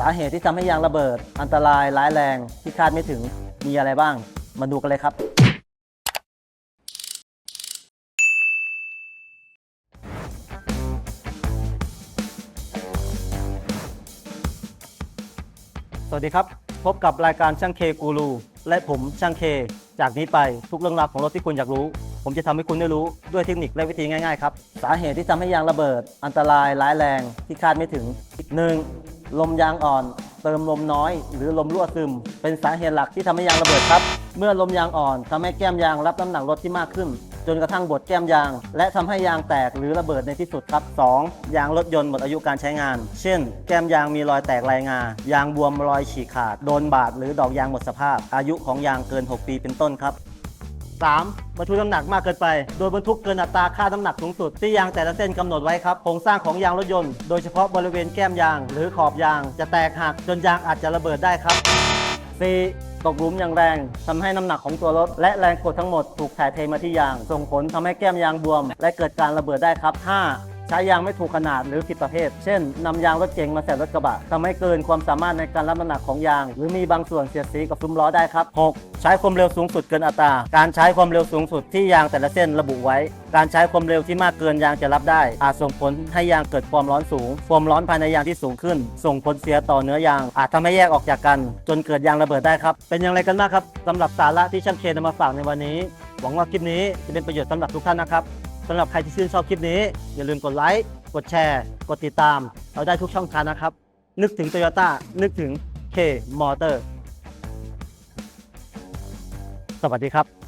สาเหตุที่ทำให้ยางระเบิด อันตรายร้ายแรงที่คาดไม่ถึงมีอะไรบ้าง มาดูกันเลยครับ สวัสดีครับ พบกับรายการช่างเคกูรูและผมช่างเค จากนี้ไปทุกเรื่องราวของรถที่คุณอยากรู้ ผมจะทำให้คุณได้รู้ด้วยเทคนิคและวิธีง่ายๆครับ สาเหตุที่ทำให้ยางระเบิด อันตรายร้ายแรงที่คาดไม่ถึง 1. ลมยางอ่อน เติมลมน้อย หรือลมรั่วซึม เป็นสาเหตุหลักที่ทำให้ยางระเบิดครับ เมื่อลมยางอ่อนทำให้แก้มยางรับน้ำหนักรถที่มากขึ้น จนกระทั่งบดแก้มยาง และทำให้ยางแตกหรือระเบิดในที่สุดครับ 2. ยางรถยนต์หมดอายุการใช้งาน เช่น แก้มยางมีรอยแตกลายงา ยางบวมรอยฉีกขาด โดนบาดหรือดอกยางหมดสภาพ อายุของยางเกิน 6 ปีเป็นต้นครับ 3. บรรทุกน้ำหนักมากเกินไป โดยบรรทุกเกินอัตราค่าน้ำหนักสูงสุดที่ยางแต่ละเส้นกำหนดไว้ครับ โครงสร้างของยางรถยนต์ โดยเฉพาะบริเวณแก้มยาง หรือขอบยาง จะแตกหักจนยางอาจจะระเบิดได้ครับ 4. ตกหลุมอย่างแรงทำให้น้ำหนักของตัวรถ และแรงกดทั้งหมดถูกถ่ายเทมาที่ยาง ส่งผลทำให้แก้มยางบวม และเกิดการระเบิดได้ครับ 5. ใช้ยางไม่ถูกขนาดหรือผิดประเภท เช่นนำยางรถเก๋งมาใส่รถกระบะทำให้เกินความสามารถในการรับน้ำหนักของยาง หรือมีบางส่วนเสียดสีกับซุ้มล้อได้ครับ 6. ใช้ความเร็วสูงสุดเกินอัตรา การใช้ความเร็วสูงสุดที่ยางแต่ละเส้นระบุไว้ การใช้ความเร็วที่มากเกินยางจะรับได้ อาจส่งผลให้ยางเกิดความร้อนสูง ความร้อนภายในยางที่สูงขึ้น ส่งผลเสียต่อเนื้อยาง อาจทำให้แยกออกจากกัน จนเกิดยางระเบิดได้ครับ เป็นอย่างไรกันบ้างครับสำหรับสาระที่ช่างเคนนำมาฝากในวันนี้ หวังว่าคลิปนี้จะเป็นประโยชน์สำหรับทุกท่านนะครับ สำหรับใครที่ชื่นชอบคลิปนี้ อย่าลืมกดไลค์ กดแชร์ กดติดตาม เราได้ทุกช่องทางนะครับ นึกถึง Toyota นึกถึง K Motor สวัสดีครับ